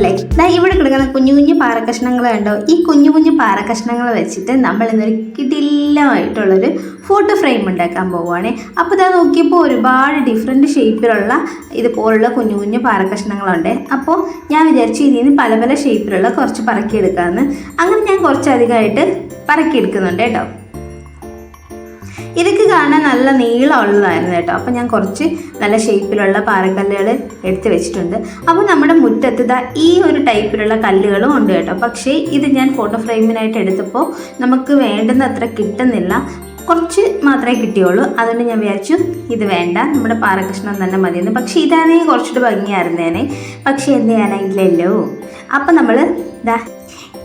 അല്ലേ? ദാ ഇവിടെ കിടക്കുന്ന കുഞ്ഞു കുഞ്ഞു പാറക്കഷ്ണങ്ങൾ കണ്ടോ? ഈ കുഞ്ഞു കുഞ്ഞു പാറക്കഷ്ണങ്ങൾ വെച്ചിട്ട് നമ്മൾ ഇന്നൊരു കിടിലമായിട്ടുള്ളൊരു ഫോട്ടോ ഫ്രെയിം ഉണ്ടാക്കാൻ പോവുകയാണ്. അപ്പോൾ ഇതാ നോക്കിയപ്പോൾ ഒരുപാട് ഡിഫറെന്റ് ഷേപ്പിലുള്ള ഇതുപോലുള്ള കുഞ്ഞു കുഞ്ഞു പാറക്കഷ്ണങ്ങളുണ്ട്. അപ്പോൾ ഞാൻ വിചാരിച്ചു ഇതിൽ നിന്ന് പല പല ഷേപ്പിലുള്ള കുറച്ച് പറക്കിയെടുക്കാമെന്ന് അങ്ങനെ ഞാൻ കുറച്ചധികമായിട്ട് പറക്കിയെടുക്കുന്നുണ്ട് കേട്ടോ. ഇതൊക്കെ കാണാൻ നല്ല നീളമുള്ളതായിരുന്നു കേട്ടോ. അപ്പോൾ ഞാൻ കുറച്ച് നല്ല ഷേപ്പിലുള്ള പാറക്കല്ലുകൾ എടുത്ത് വെച്ചിട്ടുണ്ട്. അപ്പോൾ നമ്മുടെ മുറ്റത്ത് ഇതാ ഈ ഒരു ടൈപ്പിലുള്ള കല്ലുകളും ഉണ്ട് കേട്ടോ. പക്ഷേ ഇത് ഞാൻ ഫോട്ടോ ഫ്രെയിമിനായിട്ട് എടുത്തപ്പോൾ നമുക്ക് വേണ്ടുന്ന അത്ര കിട്ടുന്നില്ല. കുറച്ച് മാത്രമേ കിട്ടിയുള്ളൂ. അതുകൊണ്ട് ഞാൻ വിചാരിച്ചു ഇത് വേണ്ട. നമ്മുടെ പാറകൃഷ്ണൻ തന്നെ മതിയെന്ന്. പക്ഷേ ഇതാണെങ്കിൽ കുറച്ചുകൂടി ഭംഗിയായിരുന്നേനെ. പക്ഷേ എന്ത് ചെയ്യാനായില്ലല്ലോ അപ്പം നമ്മൾ ഇതാ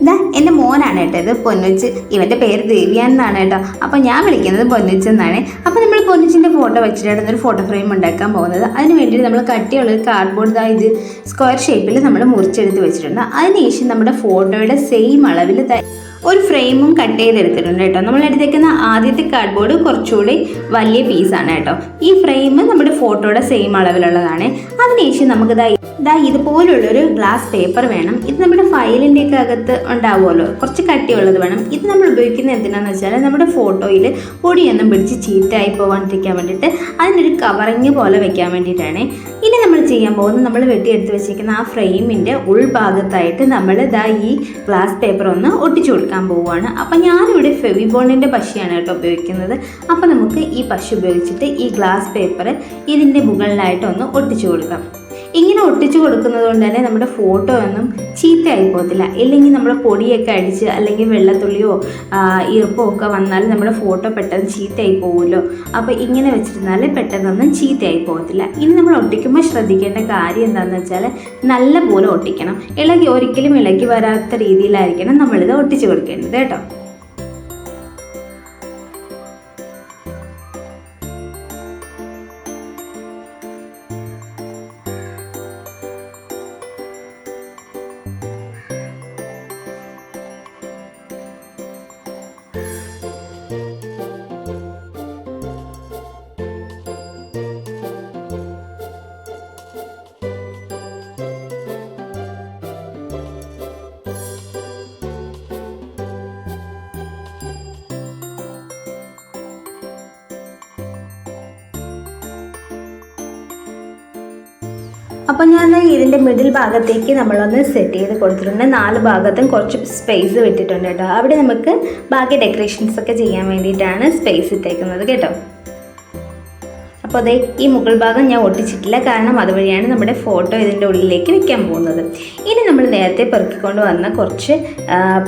ഇതാ എന്റെ മോനാണ് കേട്ടോ ഇത് പൊന്നുച്ച്. ഇവന്റെ പേര് ദേവിയാൻ എന്നാണ് കേട്ടോ. അപ്പോൾ ഞാൻ വിളിക്കുന്നത് പൊന്നുച്ച് എന്നാണ്. അപ്പോൾ നമ്മൾ പൊന്നുച്ചിന്റെ ഫോട്ടോ വെച്ചിട്ടാണ് ഒരു ഫോട്ടോ ഫ്രെയിം ഉണ്ടാക്കാൻ പോകുന്നത്. അതിന് വേണ്ടിയിട്ട് നമ്മൾ കട്ടിയുള്ള ഒരു കാർഡ്ബോർഡ് ഇതാ സ്ക്വയർ ഷേപ്പിൽ നമ്മൾ മുറിച്ചെടുത്ത് വെച്ചിട്ടുണ്ട്. അതിനുശേഷം നമ്മുടെ ഫോട്ടോയുടെ സെയിം അളവിൽ ഒരു ഫ്രെയിമും കട്ട് ചെയ്തെടുത്തിട്ടുണ്ട് കേട്ടോ. നമ്മൾ എടുത്തേക്കുന്ന ആദ്യത്തെ കാർഡ്ബോർഡ് കുറച്ചുകൂടി വലിയ പീസാണ് കേട്ടോ. ഈ ഫ്രെയിം നമ്മുടെ ഫോട്ടോയുടെ സെയിം അളവിലുള്ളതാണ്. അതിനുശേഷം നമുക്ക് ദാ ഇതുപോലുള്ളൊരു ഗ്ലാസ് പേപ്പർ വേണം. ഇത് നമ്മുടെ ഫയലിന്റെ ഒക്കെ അകത്ത് ഉണ്ടാവുമല്ലോ. കുറച്ച് കട്ടിയുള്ളത് വേണം. ഇത് നമ്മൾ ഉപയോഗിക്കുന്നത് എന്തിനാണെന്ന് വെച്ചാൽ നമ്മുടെ ഫോട്ടോയിൽ പൊടിയൊന്നും പിടിച്ച് ചീത്തയായി പോകാണ്ടിരിക്കാൻ വേണ്ടിയിട്ട് അതിനൊരു കവറിങ് പോലെ വെക്കാൻ വേണ്ടിയിട്ടാണ്. ഇനി നമ്മൾ ചെയ്യാൻ പോകുന്നത് നമ്മൾ വെട്ടിയെടുത്ത് വെച്ചിരിക്കുന്ന ആ ഫ്രെയിമിന്റെ ഉൾഭാഗത്തായിട്ട് നമ്മൾ ദാ ഈ ഗ്ലാസ് പേപ്പർ ഒന്ന് ഒട്ടിച്ചു കൊടുക്കാൻ പോവുകയാണ്. അപ്പം ഞാനിവിടെ ഫെവിബോണിന്റെ പശയാണ് കേട്ടോ ഉപയോഗിക്കുന്നത്. അപ്പോൾ നമുക്ക് ഈ പശ ഉപയോഗിച്ചിട്ട് ഈ ഗ്ലാസ് പേപ്പർ ഇതിന്റെ മുകളിലായിട്ട് ഒന്ന് ഒട്ടിച്ചു കൊടുക്കാം. ഇങ്ങനെ ഒട്ടിച്ചു കൊടുക്കുന്നത് കൊണ്ട് തന്നെ നമ്മുടെ ഫോട്ടോ ഒന്നും ചീത്തയായി പോകത്തില്ല. ഇല്ലെങ്കിൽ നമ്മൾ പൊടിയൊക്കെ അടിച്ച് അല്ലെങ്കിൽ വെള്ളത്തുള്ളിയോ ഈർപ്പോ ഒക്കെ വന്നാൽ നമ്മുടെ ഫോട്ടോ പെട്ടെന്ന് ചീത്തയായി പോകുമല്ലോ അപ്പോൾ ഇങ്ങനെ വെച്ചിരുന്നാൽ പെട്ടെന്നൊന്നും ചീത്തയായി പോകത്തില്ല. ഇനി നമ്മൾ ഒട്ടിക്കുമ്പോൾ ശ്രദ്ധിക്കേണ്ട കാര്യം എന്താണെന്ന് വെച്ചാൽ നല്ല പോലെ ഒട്ടിക്കണം. ഇളകി ഒരിക്കലും ഇളകി വരാത്ത രീതിയിലായിരിക്കണം നമ്മളിത് ഒട്ടിച്ചു കൊടുക്കേണ്ടത് കേട്ടോ. അപ്പോൾ ഞാൻ ഇതിന്റെ മിഡിൽ ഭാഗത്തേക്ക് നമ്മളൊന്ന് സെറ്റ് ചെയ്ത് കൊടുത്തിട്ടുണ്ട്. നാല് ഭാഗത്തും കുറച്ച് സ്പേസ് വിട്ടിട്ടുണ്ട് കേട്ടോ. അവിടെ നമുക്ക് ബാക്കി ഡെക്കറേഷൻസ് ഒക്കെ ചെയ്യാൻ വേണ്ടിയിട്ടാണ് സ്പേസ് ഇട്ടേക്കുന്നത് കേട്ടോ. അപ്പോൾ അതേ ഈ മുകൾ ഭാഗം ഞാൻ ഒട്ടിച്ചിട്ടില്ല. കാരണം അതുവഴിയാണ് നമ്മുടെ ഫോട്ടോ ഇതിന്റെ ഉള്ളിലേക്ക് വെക്കാൻ പോകുന്നത്. ഇനി നമ്മൾ നേരത്തെ പെറുക്കിക്കൊണ്ട് വന്ന കുറച്ച്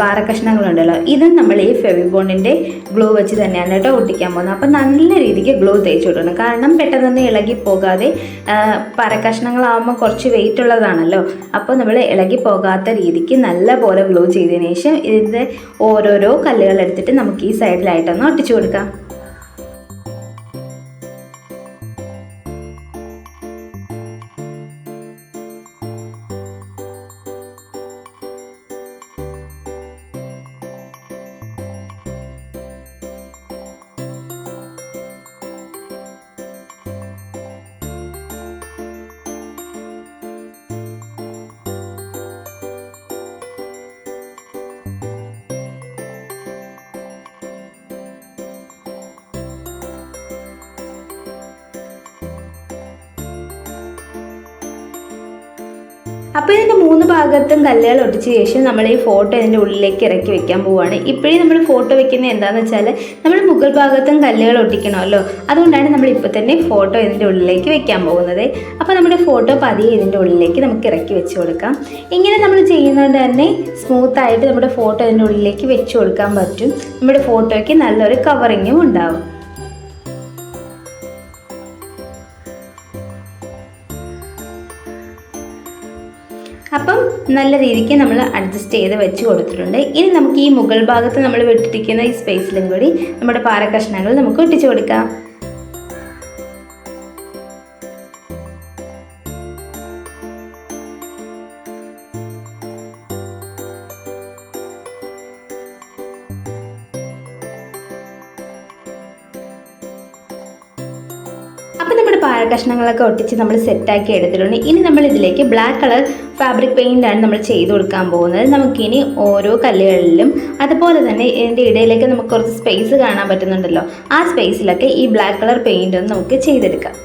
പാറ പാറക്കഷ്ണങ്ങളുണ്ടല്ലോ. ഇത് നമ്മൾ ഈ ഫെവിബോണിന്റെ ഗ്ലോ വെച്ച് തന്നെയാണ് കേട്ടോ ഒട്ടിക്കാൻ പോകുന്നത്. അപ്പോൾ നല്ല രീതിക്ക് ഗ്ലോ തേച്ച് കൊടുക്കണം കാരണം പെട്ടെന്നൊന്നും ഇളകി പോകാതെ പാറ പാറക്കഷ്ണങ്ങളാകുമ്പോൾ കുറച്ച് വെയിറ്റ് ഉള്ളതാണല്ലോ. അപ്പോൾ നമ്മൾ ഇളകി പോകാത്ത രീതിക്ക് നല്ല പോലെ ഗ്ലൂ ചെയ്തതിന് ശേഷം ഇതിന്റെ ഓരോരോ കല്ലുകൾ എടുത്തിട്ട് നമുക്ക് ഈ സൈഡിലായിട്ടൊന്ന് ഒട്ടിച്ചു കൊടുക്കാം. അപ്പോൾ ഇതിന്റെ മൂന്ന് ഭാഗത്തും കല്ലുകൾ ഒട്ടിച്ച ശേഷം നമ്മൾ ഈ ഫോട്ടോ ഇതിന്റെ ഉള്ളിലേക്ക് ഇറക്കി വെക്കാൻ പോവുകയാണ് ഇപ്പോഴേ നമ്മൾ ഫോട്ടോ വെക്കുന്നത് എന്താണെന്ന് വെച്ചാൽ നമ്മൾ മുകൾ ഭാഗത്തും കല്ലുകൾ ഒട്ടിക്കണമല്ലോ. അതുകൊണ്ടാണ് നമ്മൾ ഇപ്പോൾ തന്നെ ഫോട്ടോ ഇതിന്റെ ഉള്ളിലേക്ക് വെക്കാൻ പോകുന്നത്. അപ്പോൾ നമ്മുടെ ഫോട്ടോ പതിയെ ഇതിന്റെ ഉള്ളിലേക്ക് നമുക്ക് ഇറക്കി വെച്ച് കൊടുക്കാം. ഇങ്ങനെ നമ്മൾ ചെയ്യുന്നതുകൊണ്ട് തന്നെ സ്മൂത്തായിട്ട് നമ്മുടെ ഫോട്ടോ ഇതിന്റെ ഉള്ളിലേക്ക് വെച്ച് കൊടുക്കാൻ പറ്റും. നമ്മുടെ ഫോട്ടോയ്ക്ക് നല്ലൊരു കവറിങ്ങും ഉണ്ടാവും. അപ്പം നല്ല രീതിക്ക് നമ്മൾ അഡ്ജസ്റ്റ് ചെയ്ത് വെച്ച് കൊടുത്തിട്ടുണ്ട്. ഇനി നമുക്ക് ഈ മുകൾ ഭാഗത്ത് നമ്മൾ വിട്ടിരിക്കുന്ന ഈ സ്പേസിലും കൂടി നമ്മുടെ പാറക്കഷ്ണങ്ങൾ നമുക്ക് ഒട്ടിച്ചു കൊടുക്കാം. അപ്പോൾ നമ്മുടെ പായ കഷ്ണങ്ങളൊക്കെ ഒട്ടിച്ച് നമ്മൾ സെറ്റാക്കി എടുത്തിട്ടുണ്ട്. ഇനി നമ്മൾ ഇതിലേക്ക് ബ്ലാക്ക് കളർ ഫാബ്രിക് പെയിന്റാണ് നമ്മൾ ചെയ്ത് കൊടുക്കാൻ പോകുന്നത്. നമുക്കിനി ഓരോ കല്ലുകളിലും അതുപോലെ തന്നെ ഇതിന്റെ ഇടയിലേക്ക് നമുക്ക് കുറച്ച് സ്പേസ് കാണാൻ പറ്റുന്നുണ്ടല്ലോ. ആ സ്പേസിലൊക്കെ ഈ ബ്ലാക്ക് കളർ പെയിന്റ് ഒന്ന് നമുക്ക് ചെയ്തെടുക്കാം.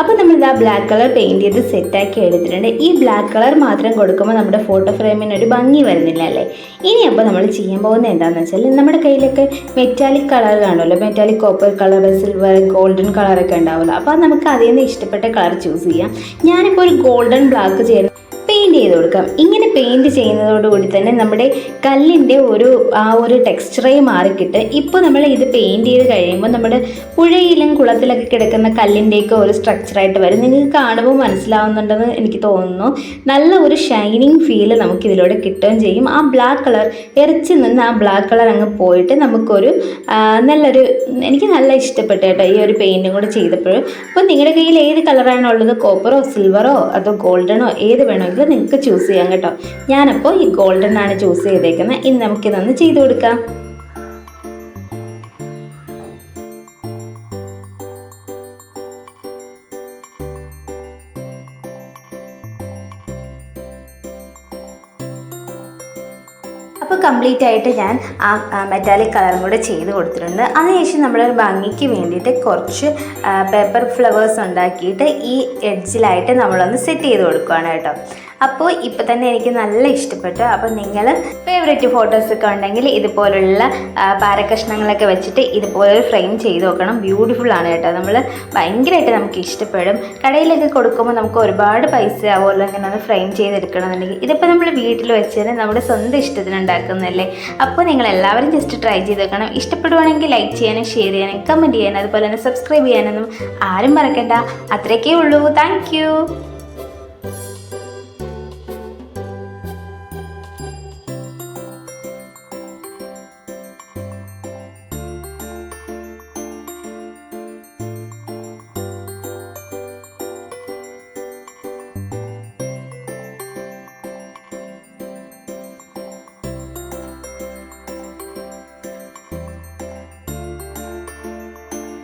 അപ്പോൾ നമ്മൾ ഇതാ ബ്ലാക്ക് കളർ പെയിന്റ് ചെയ്ത് സെറ്റാക്കി എടുത്തിട്ടുണ്ട്. ഈ ബ്ലാക്ക് കളർ മാത്രം കൊടുക്കുമ്പോൾ നമ്മുടെ ഫോട്ടോ ഫ്രെയിമിന് ഒരു ഭംഗി വരുന്നില്ല അല്ലേ? ഇനി അപ്പോൾ നമ്മൾ ചെയ്യാൻ പോകുന്നത് എന്താണെന്ന് വെച്ചാൽ നമ്മുടെ കയ്യിലൊക്കെ മെറ്റാലിക് കളർ കാണുമല്ലോ. Metallic copper colour silver golden കളറൊക്കെ ഉണ്ടാവുമല്ലോ. അപ്പോൾ നമുക്ക് അതിൽ നിന്ന് ഇഷ്ടപ്പെട്ട കളർ ചൂസ് ചെയ്യാം. ഞാനിപ്പോൾ ഒരു ഗോൾഡൻ ബ്ലാക്ക് ചെയ്യുന്ന പെയിന്റ് ചെയ്ത് കൊടുക്കാം. ഇങ്ങനെ പെയിന്റ് ചെയ്യുന്നതോടുകൂടി തന്നെ നമ്മുടെ കല്ലിന്റെ ഒരു ആ ഒരു ടെക്സ്ചറേ മാറിക്കിട്ട് ഇപ്പോൾ നമ്മൾ ഇത് പെയിന്റ് ചെയ്ത് കഴിയുമ്പോൾ നമ്മുടെ പുഴയിലും കുളത്തിലൊക്കെ കിടക്കുന്ന കല്ലിന്റെയൊക്കെ ഒരു സ്ട്രക്ചറായിട്ട് വരും. നിങ്ങൾക്ക് കാണുമ്പോൾ മനസ്സിലാവുന്നുണ്ടെന്ന് എനിക്ക് തോന്നുന്നു. നല്ല ഒരു ഷൈനിങ് ഫീൽ നമുക്കിതിലൂടെ കിട്ടുകയും ചെയ്യും. ആ ബ്ലാക്ക് കളർ ഇറച്ചി നിന്ന് ആ ബ്ലാക്ക് കളർ അങ്ങ് പോയിട്ട് നമുക്കൊരു നല്ലൊരു എനിക്ക് നല്ല ഇഷ്ടപ്പെട്ടു കേട്ടോ ഈ ഒരു പെയിന്റും കൂടെ ചെയ്തപ്പോൾ അപ്പോൾ നിങ്ങളുടെ കയ്യിൽ ഏത് കളറാണുള്ളത് കോപ്പറോ സിൽവറോ അതോ ഗോൾഡനോ ഏത് വേണമെങ്കിലും നിങ്ങൾക്ക് ചൂസ് ചെയ്യാം കേട്ടോ. ഞാനപ്പോൾ ഈ ഗോൾഡൻ ആണ് ചൂസ് ചെയ്തേക്കുന്നത്. ഇനി നമുക്കിതൊന്ന് ചെയ്ത് കൊടുക്കാം. അപ്പോൾ കംപ്ലീറ്റ് ആയിട്ട് ഞാൻ ആ മെറ്റാലിക് കളറും കൂടെ ചെയ്ത് കൊടുത്തിട്ടുണ്ട്. അതിനുശേഷം നമ്മളൊരു ഭംഗിക്ക് വേണ്ടിയിട്ട് കുറച്ച് പേപ്പർ ഫ്ലവേഴ്സ് ഉണ്ടാക്കിയിട്ട് ഈ എഡ്ജിലായിട്ട് നമ്മളൊന്ന് സെറ്റ് ചെയ്ത് കൊടുക്കുകയാണ് കേട്ടോ. അപ്പോൾ ഇപ്പോൾ തന്നെ എനിക്ക് നല്ല ഇഷ്ടപ്പെട്ടു. അപ്പോൾ നിങ്ങൾ ഫേവറേറ്റ് ഫോട്ടോസൊക്കെ ഉണ്ടെങ്കിൽ ഇതുപോലുള്ള പാരകഷ്ണങ്ങളൊക്കെ വെച്ചിട്ട് ഇതുപോലെ ഫ്രെയിം ചെയ്ത് നോക്കണം. ബ്യൂട്ടിഫുൾ ആണ് കേട്ടോ. നമ്മൾ ഭയങ്കരമായിട്ട് നമുക്ക് ഇഷ്ടപ്പെടും. കടയിലൊക്കെ കൊടുക്കുമ്പോൾ നമുക്ക് ഒരുപാട് പൈസ ആവുമല്ലോ ഇങ്ങനെ ഒന്ന് ഫ്രെയിം ചെയ്തെടുക്കണമെന്നുണ്ടെങ്കിൽ. ഇതിപ്പോൾ നമ്മൾ വീട്ടിൽ വെച്ചാൽ നമ്മുടെ സ്വന്തം ഇഷ്ടത്തിന് ഉണ്ടാക്കുന്നതല്ലേ? അപ്പോൾ നിങ്ങൾ എല്ലാവരും ജസ്റ്റ് ട്രൈ ചെയ്ത് നോക്കണം. ഇഷ്ടപ്പെടുവാണെങ്കിൽ ലൈക്ക് ചെയ്യാനും ഷെയർ ചെയ്യാനും കമന്റ് ചെയ്യാനും അതുപോലെ തന്നെ സബ്സ്ക്രൈബ് ചെയ്യാനൊന്നും ആരും മറക്കണ്ട. അത്രയൊക്കെ ഉള്ളൂ. താങ്ക്